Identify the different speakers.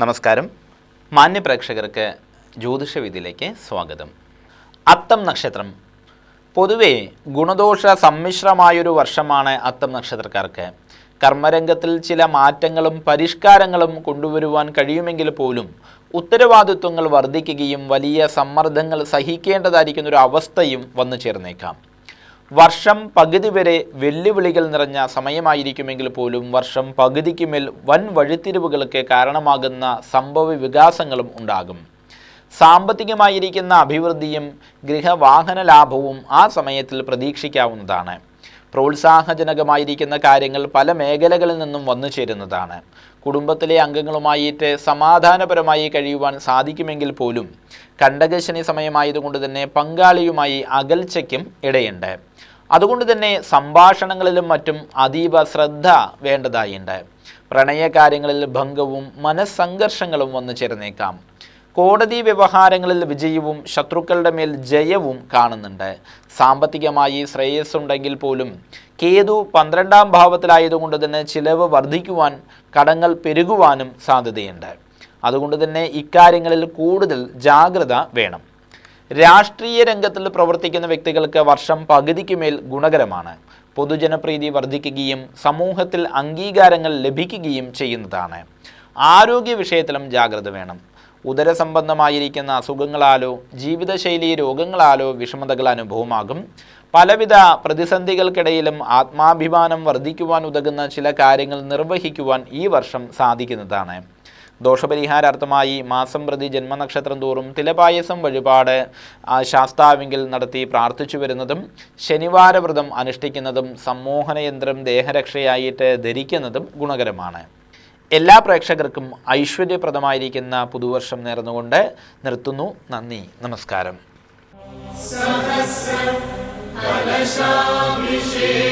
Speaker 1: നമസ്കാരം. മാന്യപ്രേക്ഷകർക്ക് ജ്യോതിഷവിധിയിലേക്ക് സ്വാഗതം. അത്തം നക്ഷത്രം. പൊതുവേ ഗുണദോഷ സമ്മിശ്രമായൊരു വർഷമാണ് അത്തം നക്ഷത്രക്കാർക്ക്. കർമ്മരംഗത്തിൽ ചില മാറ്റങ്ങളും പരിഷ്കാരങ്ങളും കൊണ്ടുവരുവാൻ കഴിയുമെങ്കിൽ പോലും ഉത്തരവാദിത്വങ്ങൾ വർദ്ധിക്കുകയും വലിയ സമ്മർദ്ദങ്ങൾ സഹിക്കേണ്ടതായിരിക്കുന്ന ഒരു അവസ്ഥയും വന്നു ചേർന്നേക്കാം. വർഷം പകുതി വരെ വെല്ലുവിളികൾ നിറഞ്ഞ സമയമായിരിക്കുമെങ്കിൽ പോലും വർഷം പകുതിക്ക് മേൽ വൻ വഴിത്തിരിവുകൾക്ക് കാരണമാകുന്ന സംഭവ വികാസങ്ങളും ഉണ്ടാകും. സാമ്പത്തികമായിരിക്കുന്ന അഭിവൃദ്ധിയും ഗൃഹവാഹന ലാഭവും ആ സമയത്തിൽ പ്രതീക്ഷിക്കാവുന്നതാണ്. പ്രോത്സാഹജനകമായിരിക്കുന്ന കാര്യങ്ങൾ പല മേഖലകളിൽ നിന്നും വന്നു ചേരുന്നതാണ്. കുടുംബത്തിലെ അംഗങ്ങളുമായിട്ട് സമാധാനപരമായി കഴിയുവാൻ സാധിക്കുമെങ്കിൽ പോലും കണ്ടകശനി സമയമായതുകൊണ്ട് തന്നെ പങ്കാളിയുമായി അകൽച്ചയ്ക്കും ഇടയുണ്ട്. അതുകൊണ്ട് തന്നെ സംഭാഷണങ്ങളിലും മറ്റും അതീവ ശ്രദ്ധ വേണ്ടതായിണ്ട് പ്രണയകാര്യങ്ങളിൽ ഭംഗവും മനസ്സംഘർഷങ്ങളും വന്നു ചേർന്നേക്കാം. കോടതി വ്യവഹാരങ്ങളിൽ വിജയവും ശത്രുക്കളുടെ മേൽ ജയവും കാണുന്നുണ്ട്. സാമ്പത്തികമായി ശ്രേയസ് ഉണ്ടെങ്കിൽ പോലും കേതു പന്ത്രണ്ടാം ഭാവത്തിലായതുകൊണ്ട് തന്നെ ചിലവ് വർദ്ധിക്കുവാൻ കടങ്ങൾ പെരുകുവാനും സാധ്യതയുണ്ട്. അതുകൊണ്ട് തന്നെ ഇക്കാര്യങ്ങളിൽ കൂടുതൽ ജാഗ്രത വേണം. രാഷ്ട്രീയ രംഗത്തിൽ പ്രവർത്തിക്കുന്ന വ്യക്തികൾക്ക് വർഷം പകുതിക്ക് മേൽ ഗുണകരമാണ്. പൊതുജനപ്രീതി വർദ്ധിക്കുകയും സമൂഹത്തിൽ അംഗീകാരങ്ങൾ ലഭിക്കുകയും ചെയ്യുന്നതാണ്. ആരോഗ്യ വിഷയത്തിലും ജാഗ്രത വേണം. ഉദരസംബന്ധമായിരിക്കുന്ന അസുഖങ്ങളാലോ ജീവിതശൈലി രോഗങ്ങളാലോ വിഷമതകൾ അനുഭവമാകും. പലവിധ പ്രതിസന്ധികൾക്കിടയിലും ആത്മാഭിമാനം വർദ്ധിക്കുവാൻ ഉതകുന്ന ചില കാര്യങ്ങൾ നിർവഹിക്കുവാൻ ഈ വർഷം സാധിക്കുന്നതാണ്. ദോഷപരിഹാരാർത്ഥമായി മാസം പ്രതി ജന്മനക്ഷത്രം തോറും തിലപായസം വഴിപാട് ശാസ്താവിങ്കിൽ നടത്തി പ്രാർത്ഥിച്ചു വരുന്നതും ശനിവാര വ്രതം അനുഷ്ഠിക്കുന്നതും സമ്മോഹനയന്ത്രം ദേഹരക്ഷയായിട്ട് ധരിക്കുന്നതും ഗുണകരമാണ്. എല്ലാ പ്രേക്ഷകർക്കും ഐശ്വര്യപ്രദമായിരിക്കുന്ന പുതുവർഷം നേർന്നുകൊണ്ട് നിർത്തുന്നു. നന്ദി. നമസ്കാരം.
Speaker 2: കലശാഭിഷേകം.